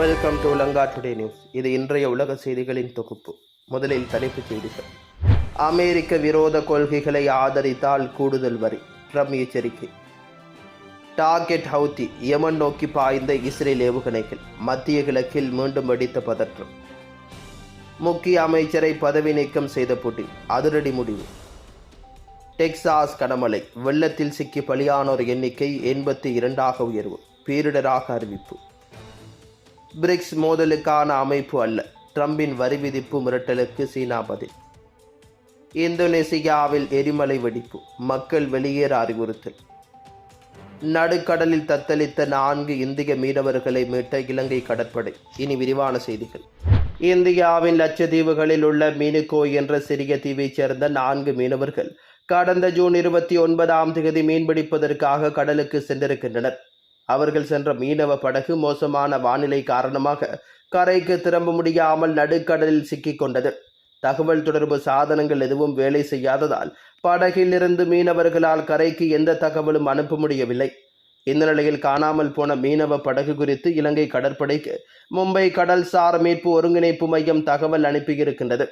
Welcome to Lanka today news இது இன்றைய உலக செய்திகளின் தொகுப்பு. முதலில் தலைப்புச் செய்திகள். அமெரிக்க விரோத கொள்கைகளை ஆதரித்தால் கூடுதல் வரி. ட்ரம்ப் எச்சரிக்கை. டார்கெட் ஹவுத்தி யமன் நோக்கி பாய்ந்த இஸ்ரேல் ஏவுகணைகள். மத்திய கிழக்கில் மீண்டும் வெடித்த பதற்றம். முக்கிய அமைச்சரை பதவி நீக்கம் செய்த புட்டின் அதிரடி முடிவு. டெக்சாஸ் கனமழை. வெள்ளத்தில் சிக்கி பலியானோர் எண்ணிக்கை எண்பத்தி இரண்டாக உயர்வு. பேரிடராக அறிவிப்பு. பிரிக்ஸ் மோதலுக்கான அமைப்பு அல்ல. ட்ரம்பின் வரி விதிப்பு மிரட்டலுக்கு சீனா பதில் இந்தோனேசியாவில் எரிமலை வெடிப்பு. மக்கள் வெளியேற அறிவுறுத்தல். நடுக்கடலில் தத்தளித்த நான்கு இந்திய மீனவர்களை மீட்ட இலங்கை கடற்படை. இனி விரிவான செய்திகள். இந்தியாவின் லட்சத்தீவுகளில் உள்ள மீனுக்கோ என்ற சிறிய தீவைச் சேர்ந்த நான்கு மீனவர்கள் கடந்த ஜூன் இருபத்தி ஒன்பதாம் தேதி மீன்பிடிப்பதற்காக கடலுக்கு சென்றிருக்கின்றனர். அவர்கள் சென்ற மீனவ படகு மோசமான வானிலை காரணமாக கரைக்கு திரும்ப முடியாமல் நடுக்கடலில் சிக்கிக் கொண்டது தகவல் தொடர்பு சாதனங்கள் எதுவும் வேலை செய்யாததால் படகிலிருந்து மீனவர்களால் கரைக்கு எந்த தகவலும் அனுப்ப முடியவில்லை. இந்த நிலையில் காணாமல் போன மீனவ படகு குறித்து இலங்கை கடற்படைக்கு மும்பை கடல்சார் மீட்பு ஒருங்கிணைப்பு மையம் தகவல் அனுப்பியிருக்கின்றது.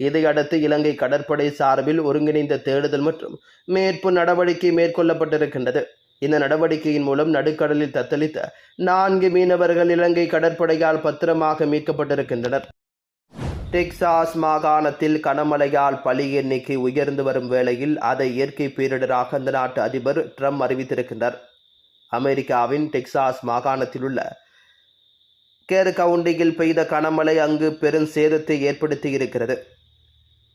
இதையடுத்து இலங்கை கடற்படை சார்பில் ஒருங்கிணைந்த தேடுதல் மற்றும் மீட்பு நடவடிக்கை மேற்கொள்ளப்பட்டிருக்கின்றது. இந்த நடவடிக்கையின் மூலம் நடுக்கடலில் தத்தளித்த நான்கு மீனவர்கள் இலங்கை கடற்படையால் பத்திரமாக மீட்கப்பட்டிருக்கின்றனர். டெக்சாஸ் மாகாணத்தில் கனமழையால் பலி எண்ணிக்கை உயர்ந்து வரும் வேளையில் அதை இயற்கை பேரிடராக அந்த நாட்டு அதிபர் ட்ரம்ப் அறிவித்திருக்கின்றார். அமெரிக்காவின் டெக்சாஸ் மாகாணத்தில் உள்ள கேர் கவுண்டியில் பெய்த கனமழை அங்கு பெரும் சேதத்தை ஏற்படுத்தி இருக்கிறது.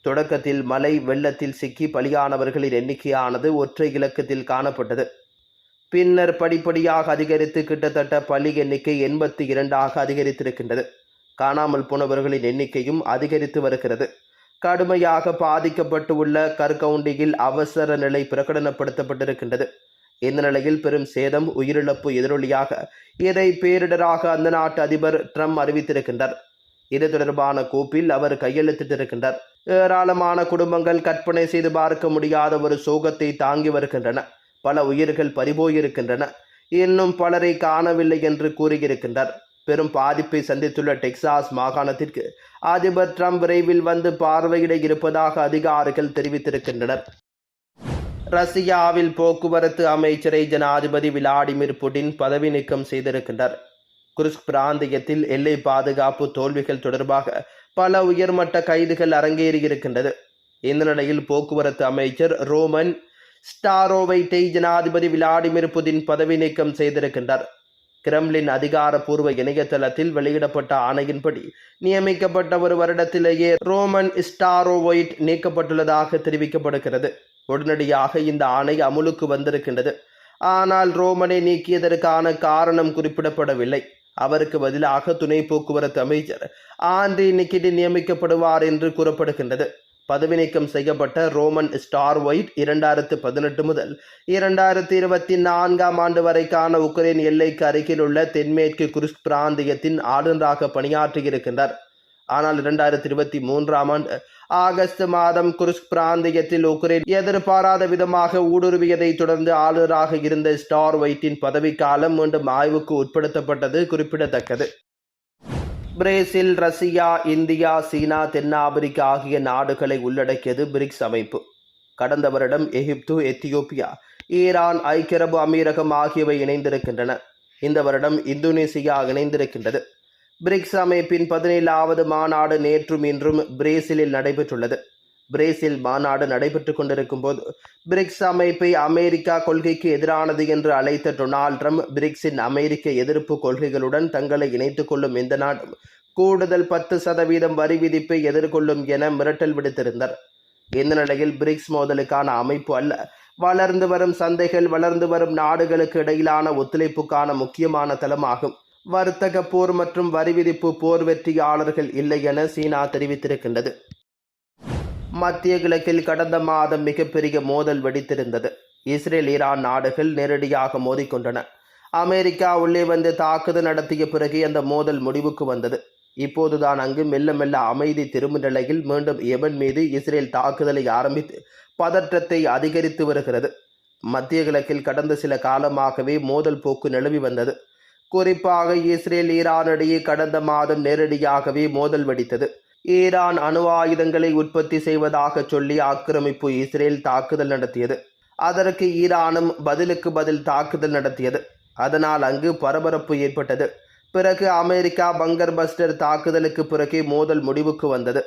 தொடக்கத்தில் மலை வெள்ளத்தில் சிக்கி பலியானவர்களின் எண்ணிக்கையானது ஒற்றை இலக்கத்தில் காணப்பட்டது. பின்னர் படிப்படியாக அதிகரித்து கிட்டத்தட்ட பலி எண்ணிக்கை எண்பத்தி இரண்டாக அதிகரித்திருக்கின்றது. காணாமல் போனவர்களின் எண்ணிக்கையும் அதிகரித்து வருகிறது. கடுமையாக பாதிக்கப்பட்டு உள்ள கற்கவுண்டியில் அவசர நிலை பிரகடனப்படுத்தப்பட்டிருக்கின்றது. இந்த நிலையில் பெரும் சேதம் உயிரிழப்பு எதிரொலியாக இதை பேரிடராக அந்த நாட்டு அதிபர் ட்ரம்ப் அறிவித்திருக்கின்றார். இது தொடர்பான கோப்பில் அவர் கையெழுத்திட்டிருக்கின்றார். ஏராளமான குடும்பங்கள் கற்பனை செய்து பார்க்க முடியாத ஒரு சோகத்தை தாங்கி வருகின்றன. பல உயிர்கள் பறிபோயிருக்கின்றன. இன்னும் பலரை காணவில்லை என்று கூறியிருக்கின்றார். பெரும் பாதிப்பை சந்தித்துள்ள டெக்சாஸ் மாகாணத்திற்கு அதிபர் ட்ரம்ப் விரைவில் வந்து பார்வையிட இருப்பதாக அதிகாரிகள் தெரிவித்திருக்கின்றனர். ரஷ்யாவில் போக்குவரத்து அமைச்சரை ஜனாதிபதி விளாடிமிர் புடின் பதவி நீக்கம் செய்திருக்கின்றார். குருஸ்க் பிராந்தியத்தில் எல்லை பாதுகாப்பு தோல்விகள் தொடர்பாக பல உயர்மட்ட கைதுகள் அரங்கேறியிருக்கின்றது. இந்த நிலையில் போக்குவரத்து அமைச்சர் ரோமன் ஸ்டாரோவைட்டை ஜனாதிபதி விளாடிமிர் புதின் பதவி நீக்கம் செய்திருக்கின்றார். கிரெம்லின் அதிகாரப்பூர்வ இணையதளத்தில் வெளியிடப்பட்ட ஆணையின்படி நியமிக்கப்பட்ட ஒரு வருடத்திலேயே ரோமன் ஸ்டாரோவைட் நீக்கப்பட்டுள்ளதாக தெரிவிக்கப்படுகிறது. உடனடியாக இந்த ஆணை அமுலுக்கு வந்திருக்கின்றது. ஆனால் ரோமனை நீக்கியதற்கான காரணம் குறிப்பிடப்படவில்லை. அவருக்கு பதிலாக துணை போக்குவரத்து அமைச்சர் ஆண்ட்ரி நிக்கிடி நியமிக்கப்படுவார் என்று கூறப்படுகின்றது. பதவி நீக்கம் செய்யப்பட்ட ரோமன் ஸ்டார் ஒயிட் இரண்டாயிரத்து பதினெட்டு முதல் இரண்டாயிரத்தி இருபத்தி நான்காம் ஆண்டு வரைக்கான உக்ரைன் எல்லைக்கு அருகில் உள்ள தென்மேற்கு குருஸ் பிராந்தியத்தின் ஆளுநராக பணியாற்றியிருக்கின்றார். ஆனால் இரண்டாயிரத்தி இருபத்தி மூன்றாம் ஆண்டு ஆகஸ்ட் மாதம் குருஸ் பிராந்தியத்தில் உக்ரைன் எதிர்பாராத விதமாக ஊடுருவியதை தொடர்ந்து ஆளுநராக இருந்த ஸ்டார் ஒயிட்டின் பதவிக்காலம் மீண்டும் ஆய்வுக்கு உட்படுத்தப்பட்டது குறிப்பிடத்தக்கது. பிரேசில் ரஷ்யா இந்தியா சீனா தென்னாப்பிரிக்கா ஆகிய நாடுகளை உள்ளடக்கியது பிரிக்ஸ் அமைப்பு. கடந்த வருடம் எகிப்து எத்தியோப்பியா ஈரான் ஐக்கிய அரபு அமீரகம் ஆகியவை இணைந்திருக்கின்றன. இந்த வருடம் இந்தோனேசியா இணைந்திருக்கின்றது. பிரிக்ஸ் அமைப்பின் பதினேழாவது மாநாடு நேற்றும் இன்றும் பிரேசிலில் நடைபெற்றுள்ளது. பிரேசில் மாநாடு நடைபெற்றுக் கொண்டிருக்கும் போது பிரிக்ஸ் அமைப்பை அமெரிக்கா கொள்கைக்கு எதிரானது என்று அழைத்த டொனால்ட் ட்ரம்ப் பிரிக்ஸின் அமெரிக்க எதிர்ப்பு கொள்கைகளுடன் தங்களை இணைத்துக் கொள்ளும் எந்த நாடும் கூடுதல் பத்து சதவீதம் வரி விதிப்பை எதிர்கொள்ளும் என மிரட்டல் விடுத்திருந்தார். இந்த நிலையில் பிரிக்ஸ் மோதலுக்கான அமைப்பு அல்ல வளர்ந்து வரும் சந்தைகள் வளர்ந்து வரும் நாடுகளுக்கு இடையிலான ஒத்துழைப்புக்கான முக்கியமான தளமாகும். வர்த்தக போர் மற்றும் வரி விதிப்பு போர் வெற்றியாளர்கள் இல்லை என சீனா தெரிவித்திருக்கின்றது. மத்திய கிழக்கில் கடந்த மாதம் மிகப்பெரிய மோதல் வெடித்திருந்தது. இஸ்ரேல் ஈரான் நாடுகள் நேரடியாக மோதிக்கொண்டன. அமெரிக்கா உள்ளே வந்து தாக்குதல் நடத்திய பிறகு அந்த மோதல் முடிவுக்கு வந்தது. இப்போதுதான் அங்கு மெல்ல மெல்ல அமைதி திரும்பும் நிலையில் மீண்டும் எமன் மீது இஸ்ரேல் தாக்குதலை ஆரம்பித்து பதற்றத்தை அதிகரித்து வருகிறது. மத்திய கிழக்கில் கடந்த சில காலமாகவே மோதல் போக்கு நிலவி வந்தது. குறிப்பாக இஸ்ரேல் ஈரானிடையே கடந்த மாதம் நேரடியாகவே மோதல் வெடித்தது. ஈரான் அணு ஆயுதங்களை உற்பத்தி செய்வதாக சொல்லி ஆக்கிரமிப்பு இஸ்ரேல் தாக்குதல் நடத்தியது. அதற்கு ஈரானும் பதிலுக்கு பதில் தாக்குதல் நடத்தியது. அதனால் அங்கு பரபரப்பு ஏற்பட்டது. பிறகு அமெரிக்கா பங்கர் பஸ்டர் தாக்குதலுக்கு பிறகே மோதல் முடிவுக்கு வந்தது.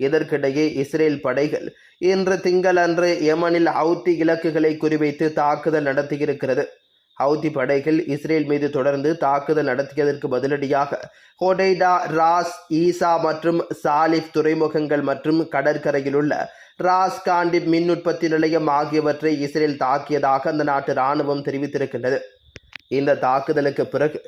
இதற்கிடையே இஸ்ரேல் படைகள் இன்று திங்களன்று யமனில் ஹவுத்தி இலக்குகளை குறிவைத்து தாக்குதல் நடத்தியிருக்கிறது. ஹவுதி படைகள் இஸ்ரேல் மீது தொடர்ந்து தாக்குதல் நடத்தியதற்கு பதிலடியாக ஹொடைடா ராஸ் ஈசா மற்றும் சாலிஃப் துறைமுகங்கள் மற்றும் கடற்கரையில் உள்ள ராஸ் காண்டி மின் உற்பத்தி நிலையம் ஆகியவற்றை இஸ்ரேல் தாக்கியதாக அந்த நாட்டு ராணுவம் தெரிவித்திருக்கின்றது. இந்த தாக்குதலுக்கு பிறகு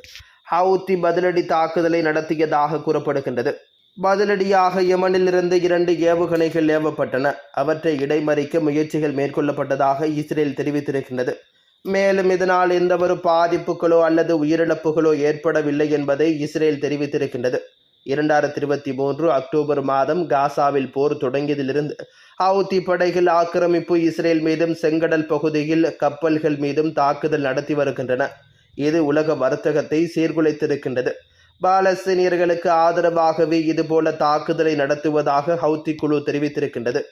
ஹவுத்தி பதிலடி தாக்குதலை நடத்தியதாக கூறப்படுகின்றது. பதிலடியாக யமனிலிருந்து இரண்டு ஏவுகணைகள் ஏவப்பட்டன. அவற்றை இடைமறிக்க முயற்சிகள் மேற்கொள்ளப்பட்டதாக இஸ்ரேல் தெரிவித்திருக்கின்றது. மேலும் இதனால் எந்த ஒரு பாதிப்புகளோ அல்லது உயிரிழப்புகளோ ஏற்படவில்லை என்பதை இஸ்ரேல் தெரிவித்திருக்கின்றது. இரண்டாயிரத்தி இருபத்தி மூன்று அக்டோபர் மாதம் காசாவில் போர் தொடங்கியதிலிருந்து ஹவுத்தி படைகள் ஆக்கிரமிப்பு இஸ்ரேல் மீதும் செங்கடல் பகுதியில் கப்பல்கள் மீதும் தாக்குதல் நடத்தி வருகின்றன. இது உலக வர்த்தகத்தை சீர்குலைத்திருக்கின்றது. பாலஸ்தீனியர்களுக்கு ஆதரவாகவே இதுபோல தாக்குதலை நடத்துவதாக ஹவுத்தி குழு தெரிவித்திருக்கின்றது.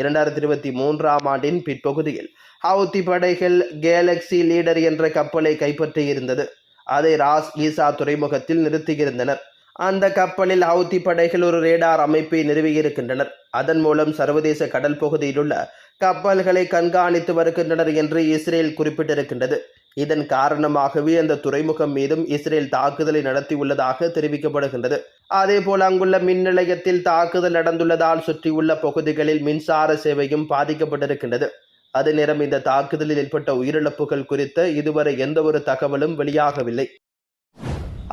இரண்டாயிரத்தி இருபத்தி மூன்றாம் ஆண்டின் பிற்பகுதியில் ஹவுத்தி படைகள் கேலக்சி லீடர் என்ற கப்பலை கைப்பற்றியிருந்தது. அதை ராஸ் ஈசா துறைமுகத்தில் நிறுத்தியிருந்தனர். அந்த கப்பலில் ஹவுத்தி படைகள் ஒரு ரேடார் அமைப்பை நிறுவியிருக்கின்றனர். அதன் மூலம் சர்வதேச கடல் பகுதியில் உள்ள கப்பல்களை கண்காணித்து வருகின்றனர் என்று இஸ்ரேல் குறிப்பிட்டிருக்கின்றது. இதன் காரணமாகவே அந்த துறைமுகம் மீதும் இஸ்ரேல் தாக்குதலை நடத்தியுள்ளதாக தெரிவிக்கப்படுகின்றது. அதேபோல் அங்குள்ள மின் நிலையத்தில் தாக்குதல் நடந்துள்ளதால் சுற்றியுள்ள பகுதிகளில் மின்சார சேவையும் பாதிக்கப்பட்டிருக்கின்றது. அதே நேரம் இந்த தாக்குதலில் ஏற்பட்ட உயிரிழப்புகள் குறித்த இதுவரை எந்தவொரு தகவலும் வெளியாகவில்லை.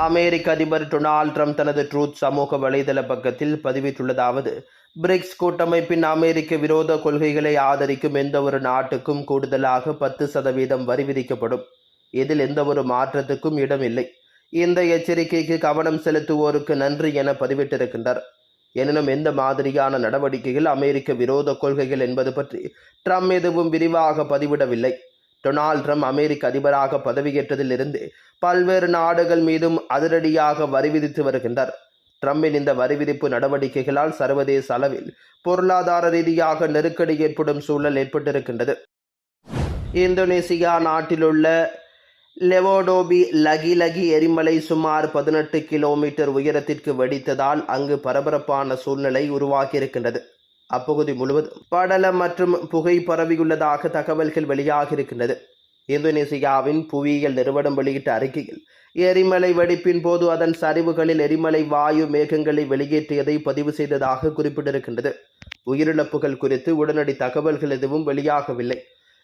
அமெரிக்க அதிபர் டொனால்ட் ட்ரம்ப் தனது ட்ரூத் சமூக வலைதள பக்கத்தில் பதிவிட்டுள்ளதாவது பிரிக்ஸ் கூட்டமைப்பின் அமெரிக்க விரோத கொள்கைகளை ஆதரிக்கும் எந்த ஒரு நாட்டுக்கும் கூடுதலாக பத்து சதவீதம் வரி விதிக்கப்படும். இதில் எந்த ஒரு மாற்றத்துக்கும் இடமில்லை. இந்த எச்சரிக்கைக்கு கவனம் செலுத்துவோருக்கு நன்றி என பதிவிட்டிருக்கின்றார். எனினும் எந்த மாதிரியான நடவடிக்கைகள் அமெரிக்க விரோத கொள்கைகள் என்பது பற்றி ட்ரம்ப் எதுவும் விரிவாக பதிவிடவில்லை. டொனால்ட் ட்ரம்ப் அமெரிக்க அதிபராக பதவியேற்றதிலிருந்து பல்வேறு நாடுகள் மீதும் அதிரடியாக வரி விதித்து வருகின்றார். ட்ரம்பின் இந்த வரி விதிப்பு நடவடிக்கைகளால் சர்வதேச அளவில் பொருளாதார ரீதியாக நெருக்கடி ஏற்படும் சூழல் ஏற்பட்டிருக்கின்றது. இந்தோனேசியா நாட்டிலுள்ள லெவோடோபி லகி லகி எரிமலை சுமார் பதினெட்டு கிலோமீட்டர் உயரத்திற்கு வெடித்ததால் அங்கு பரபரப்பான சூழ்நிலை உருவாகியிருக்கின்றது. அப்பகுதி முழுவதும் படலம் மற்றும் புகை பரவியுள்ளதாக தகவல்கள் வெளியாகியிருக்கின்றது. இந்தோனேசியாவின் புவியியல் நிறுவனம் வெளியிட்ட அறிக்கையில் எரிமலை வெடிப்பின் போது அதன் சரிவுகளில் எரிமலை வாயு மேகங்களை வெளியேற்றியதை பதிவு செய்ததாக குறிப்பிட்டிருக்கின்றது. உயிரிழப்புகள் குறித்து உடனடி தகவல்கள் எதுவும் வெளியாகவில்லை.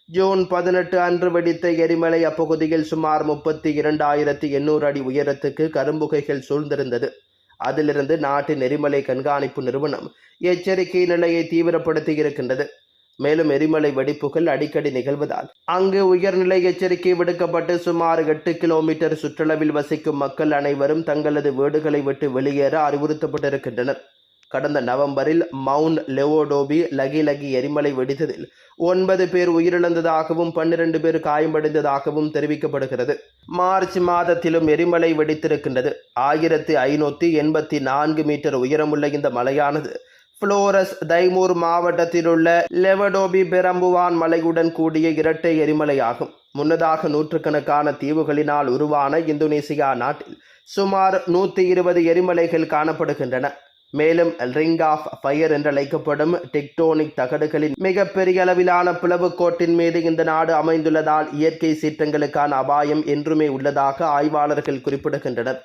ஜூன் பதினெட்டு அன்று வெடித்த எரிமலை அப்பகுதியில் சுமார் முப்பத்தி இரண்டாயிரத்தி எண்ணூறு அடி உயரத்துக்கு கரும்புகைகள் சூழ்ந்திருந்தது. அதிலிருந்து நாட்டின் எரிமலை கண்காணிப்பு நிறுவனம் எச்சரிக்கை நிலையை தீவிரப்படுத்தி இருக்கின்றது. மேலும் எரிமலை வெடிப்புகள் அடிக்கடி நிகழ்வதால் அங்கு உயர்நிலை எச்சரிக்கை விடுக்கப்பட்டு சுமார் எட்டு கிலோமீட்டர் சுற்றளவில் வசிக்கும் மக்கள் அனைவரும் தங்களது வீடுகளை விட்டு வெளியேற அறிவுறுத்தப்பட்டிருக்கின்றனர். கடந்த நவம்பரில் மவுண்ட் லெவோடோபி லகி லகி எரிமலை வெடித்ததில் ஒன்பது பேர் உயிரிழந்ததாகவும் பன்னிரண்டு பேர் காயமடைந்ததாகவும் தெரிவிக்கப்படுகிறது. மார்ச் மாதத்திலும் எரிமலை வெடித்திருக்கின்றது. ஆயிரத்தி ஐநூற்றி எண்பத்தி நான்கு மீட்டர் உயரமுள்ள இந்த மலையானது புளோரஸ் தைமூர் மாவட்டத்தில் உள்ள லெவடோபி பெரம்புவான் மலையுடன் கூடிய இரட்டை எரிமலையாகும். முன்னதாக நூற்றுக்கணக்கான தீவுகளினால் உருவான இந்தோனேசியா நாட்டில் சுமார் நூற்றி இருபது எரிமலைகள் காணப்படுகின்றன. மேலும் ரிங் ஆஃப் ஃபயர் என்றழைக்கப்படும் டெக்டோனிக் தகடுகளின் மிகப்பெரிய அளவிலான பிளவுக்கோட்டின் மீது இந்த நாடு அமைந்துள்ளதால் இயற்கை சீற்றங்களுக்கான அபாயம் என்றுமே உள்ளதாக ஆய்வாளர்கள் குறிப்பிடுகின்றனர்.